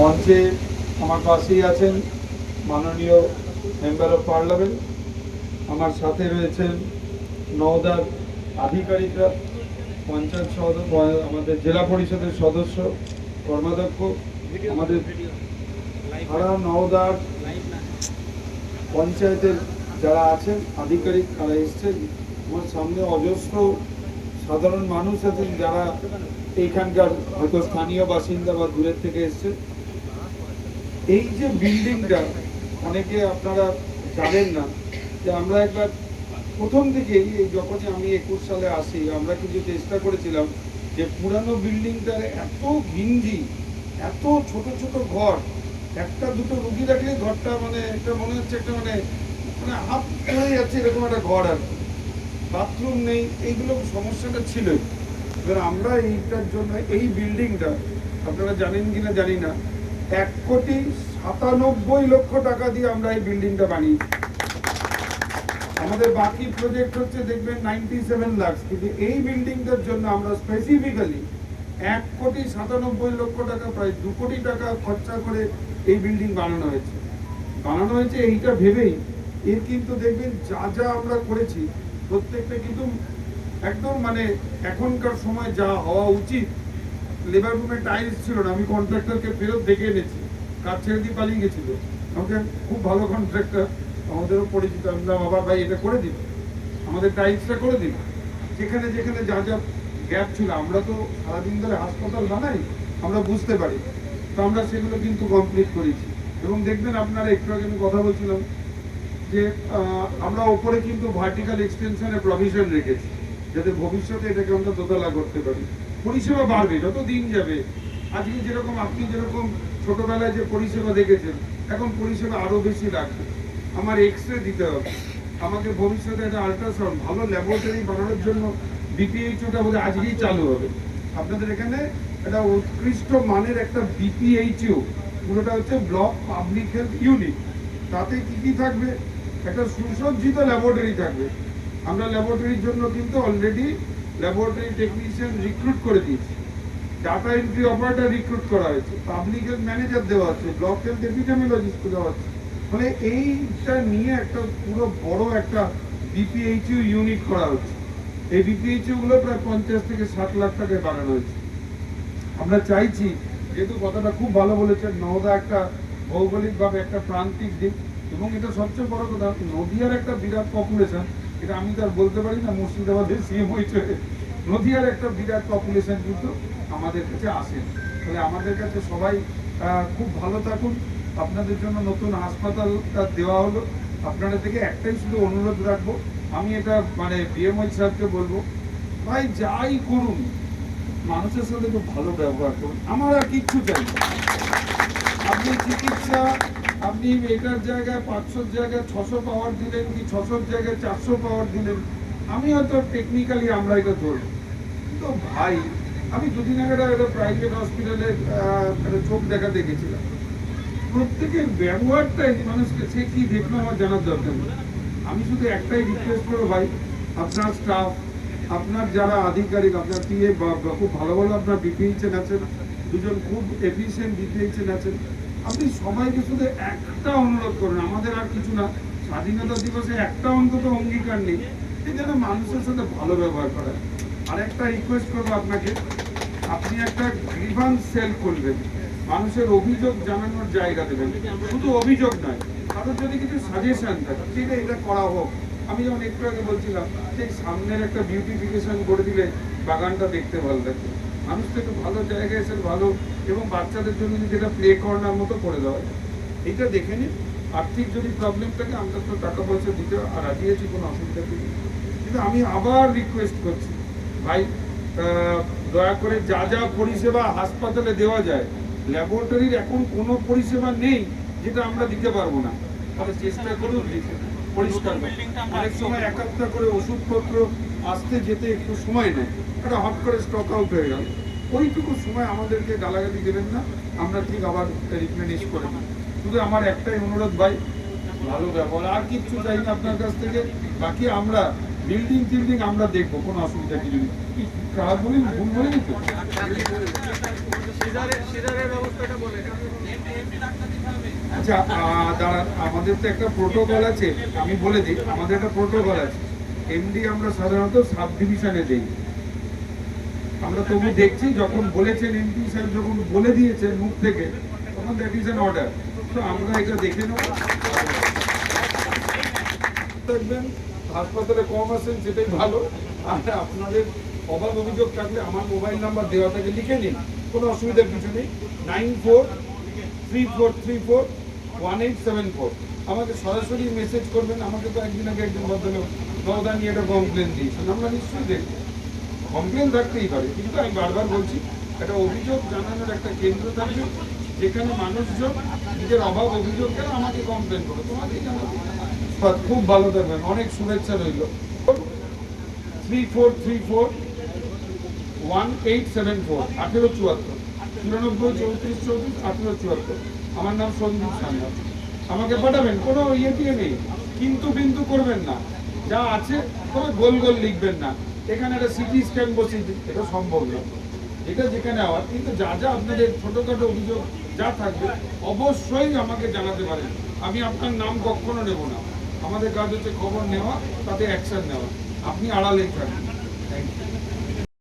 মঞ্চে আমার পাশেই আছেন মাননীয় মেম্বার অফ পার্লামেন্ট। আমার সাথে রয়েছেন নওদার আধিকারিকরা, পঞ্চায়েত সদস্য, আমাদের জেলা পরিষদের সদস্য, কর্মাধ্যক্ষ, আমাদের সারা নওদার পঞ্চায়েতের যারা আছেন, আধিকারিক তারা এসছেন। আমার সামনে অজস্র সাধারণ মানুষ আছেন যারা এইখানকার হয়তো স্থানীয় বাসিন্দা বা দূরের থেকে এসছেন। এই যে বিল্ডিংটা অনেকে আপনারা জানেন না, যে আমরা একবার প্রথম থেকেই এই যখনই আমি একুশ সালে আসি, আমরা কিছু চেষ্টা করেছিলাম যে পুরানো বিল্ডিংটার এত ঘিঞ্জি, এত ছোট ছোট ঘর, একটা দুটো রুগী রাখলে ঘরটা মানে একটা মনে হচ্ছে একটা মানে মানে হাফ হয়ে যাচ্ছে এরকম একটা ঘর আর বাথরুম নেই, এইগুলো সমস্যাটা ছিলই। এবার আমরা এইটার জন্য, এই বিল্ডিংটা আপনারা জানেন কিনা জানি না এক কোটি সাতানব্বই লক্ষ টাকা দিয়ে আমরা এই বিল্ডিংটা বানিয়েছি। আমাদের বাকি প্রজেক্ট হচ্ছে দেখবেন নাইনটি সেভেন লাখ কিন্তু এই বিল্ডিংটার জন্য আমরা স্পেসিফিক্যালি এক কোটি সাতানব্বই লক্ষ টাকা, প্রায় দু কোটি টাকা খরচা করে এই বিল্ডিং বানানো হয়েছে। বানানো হয়েছে এইটা ভেবেই। এর কিন্তু দেখবেন যা যা আমরা করেছি, প্রত্যেকটা কিন্তু একদম মানে এখনকার সময় যা হওয়া উচিত লেবার রুমে টাইলস ছিল না, আমি কন্ট্রাক্টরকে ফেরত দেখে এনেছি। কাজ ছেড়ে দিয়ে পালিয়ে গেছিল। খুব ভালো কন্ট্রাক্টর আমাদেরও পরিচিত বাবা ভাই এটা করে আমাদের টাইলসটা করে যেখানে যেখানে যা যা গ্যাপ ছিল, আমরা তো সারাদিন ধরে হাসপাতাল বানাই, আমরা বুঝতে পারি। তো আমরা সেগুলো কিন্তু কমপ্লিট করেছি। এবং দেখবেন আপনারা একটু আগে আমি কথা বলছিলাম যে আমরা ওপরে কিন্তু ভার্টিক্যাল এক্সটেনশনের প্রভিশন রেখেছি, যাতে ভবিষ্যতে এটাকে আমরা দোতলা করতে পারি। পরিষেবা বাড়বে যত দিন যাবে। আজকে যেরকম আপনি যেরকম ছোটবেলায় যে পরিষেবা দেখেছেন, এখন পরিষেবা আরও বেশি লাগবে। আমার এক্স রে দিতে হবে। আমাকে ভবিষ্যতে একটা আল্ট্রাসাউন্ড ভালো ল্যাবরেটরি বানানোর জন্য বিপিএইচওটা বোধহয় আজকেই চালু হবে। আপনাদের এখানে একটা উৎকৃষ্ট মানের একটা বিপিএইচও পুরোটা হচ্ছে ব্লক পাবলিক হেলথ ইউনিট তাতে কি কি থাকবে? একটা সুসজ্জিত ল্যাবরেটরি থাকবে। আমরা ল্যাবরেটরির জন্য কিন্তু অলরেডি ল্যাবরেটরি টেকনিশিয়ান রিক্রুট করে দিয়েছি। ডাটা এন্ট্রি অপারেটর রিক্রুট করা হয়েছে। পাবলিক হেলথ ম্যানেজার দেওয়া হচ্ছে ব্লক হেলথ এপিডেমিওলজিস্ট দেওয়া হচ্ছে। মানে এইটা নিয়ে একটা পুরো বড় একটা ইউনিট করা হচ্ছে। এই প্রায় পঞ্চাশ থেকে ষাট লাখ টাকায় বানানো হয়েছে। আমরা চাইছি, যেহেতু কথাটা খুব ভালো বলেছেন, নওদা একটা ভৌগোলিকভাবে একটা প্রান্তিক দিক এবং এটা সবচেয়ে বড় কথা, নদিয়ার একটা বিরাট পপুলেশন এটা আমি তো আর বলতে পারি না, মুর্শিদাবাদের সিএম হয়েছে। নদিয়ার একটা বিরাট পপুলেশন কিন্তু আমাদের কাছে আসেন তাহলে আমাদের কাছে সবাই খুব ভালো থাকুন। আপনাদের জন্য নতুন হাসপাতালটা দেওয়া হলো। আপনারা থেকে একটাই শুধু অনুরোধ রাখব, আমি এটা মানে বিএমওই সাহেবকে বলব, ভাই যাই করুন, মানুষের সাথে খুব ভালো ব্যবহার করুন। আমার আর কিচ্ছু চাই। আপনি চিকিৎসা, আপনি এটার জায়গায় পাঁচশোর জায়গায় ছশো পাওয়ার দিলেন কি ছশোর জায়গায় চারশো পাওয়ার দিলেন? আমি হয়তো টেকনিক্যালি আমরা এটা ধরব। কিন্তু ভাই, আমি দুদিন আগে একটা- প্রাইভেট হসপিটালে চোখ দেখাতে গেছিলাম। প্রত্যেকের ব্যবহারটাই মানুষকে সে কি দেখল আমার জানার দরকার আমি শুধু একটাই রিকোয়েস্ট করব ভাই, আপনার স্টাফ আপনার যারা আধিকারিক, আপনার পিএ বা খুব ভালো ভালো আপনার বিপিএইচএন আছেন, দুজন খুব এফিসিয়েন্ট বিপিএইচএন আছেন। আপনি সবাইকে শুধু একটা অনুরোধ করুন, আমাদের আর কিছু না। স্বাধীনতা দিবসে একটা অন্তত অঙ্গীকার নেই। এই যেন মানুষের সাথে ভালো ব্যবহার করা। আর একটা রিকোয়েস্ট করব আপনাকে। আপনি একটা গ্রিভান্স সেল করবেন। মানুষের অভিযোগ জানানোর জায়গা দেবেন। শুধু অভিযোগ নয়, কারোর যদি কিছু সাজেশন থাকে আছে, এটা করা হোক। আমি যেমন একটু আগে বলছিলাম, যে সামনের একটা বিউটিফিকেশন করে দিলে বাগানটা দেখতে ভালো লাগবে। মানুষ তো একটু ভালো জায়গায় এসে ভালো এবং বাচ্চাদের জন্য যদি এটা প্লে কর্নার মতো করে দেওয়া যায়, এইটা দেখে নিন। আর্থিক যদি প্রবলেম থাকে আমরা তো টাকা পয়সা দিতে আর রাজি আছি, কোনো অসুবিধা নেই। কিন্তু আমি আবার রিকোয়েস্ট করছি, ভাই দয়া করে যা যা পরিষেবা হাসপাতালে দেওয়া যায় ল্যাবরেটরির এখন কোনো পরিষেবা নেই যেটা আমরা দিতে পারব না। তাহলে চেষ্টা করুন দিতে পরিষ্কার অনেক সময় এক একটা করে ওষুধপত্র আসতে যেতে একটু সময় নেয়। একটা হট করে স্টক আউট হয়ে গেল। ওইটুকু সময় আমাদেরকে গালাগালি দেবেন না আমরা ঠিক আবার রিপ্লেনিশ করে শুধু আমার একটাই অনুরোধ ভাই ভালো ব্যবহার আর কিচ্ছু চাই না আপনার কাছ থেকে। বাকি আমরা বিল্ডিং টিল্ডিং আমরা দেখব কোনো অসুবিধা কিছু নেই। খারাপ বলি ভুল বলি তো আচ্ছা দাঁড়ান, আমাদের তো একটা প্রোটোকল আছে। আমি বলে দিই, আমাদের একটা প্রোটোকল আছে। এমডি আমরা সাধারণত সাব ডিভিশনে দিই। আমরা তবু দেখছি, যখন বলেছেন এমপি স্যার, যখন বলে দিয়েছেন মুখ থেকে, তখন দ্যাট ইজ অ্যান অর্ডার তো আমরা এটা দেখে নেব। থাকবেন, হাসপাতালে কম আছেন, সেটাই ভালো। আর আপনাদের অভাব অভিযোগ থাকলে আমার মোবাইল নাম্বার দেওয়া থাকে, লিখে নিন। কোনো অসুবিধার কিছু নেই। Nine four three four three four one eight seven four. আমাকে সরাসরি মেসেজ করবেন আমাকে তো একদিন আগে একজন ভদ্রলোক নবদা নিয়ে একটা কমপ্লেন দিয়েছেন। আমরা নিশ্চয়ই দেখব। কমপ্লেন থাকতেই পারে কিন্তু আমি বারবার বলছি একটা অভিযোগ জানানোর একটা কেন্দ্র থাকবে যেখানে মানুষজন নিজের অভাব অভিযোগ কেন আমাকে কমপ্লেন করো তোমাকেই জানাব খুব ভালো থাকবেন অনেক শুভেচ্ছা রইল। Three four three four one eight seven four আঠেরো চুয়াত্তর চুরানব্বই চৌত্রিশ চৌত্রিশ আঠেরো চুয়াত্তর। আমার নাম সন্দীপ সান্যাল আমাকে পাঠাবেন, কোনো ইয়ে দিয়ে নেই। কিন্তু বিন্দু করবেন না। যা আছে, কোনো গোল গোল লিখবেন না। এখানে একটা সিটি স্ক্যান বসিয়ে এটা সম্ভব না। এটা যেখানে আবার কিন্তু যা যা আপনাদের ছোটোখাটো অভিযোগ, যা থাকবে, অবশ্যই আমাকে জানাতে পারেন। আমি আপনার নাম কখনো নেব না। আমাদের কাজ হচ্ছে খবর নেওয়া, তাতে অ্যাকশন নেওয়া। আপনি আড়ালেই থাকবেন। Thank you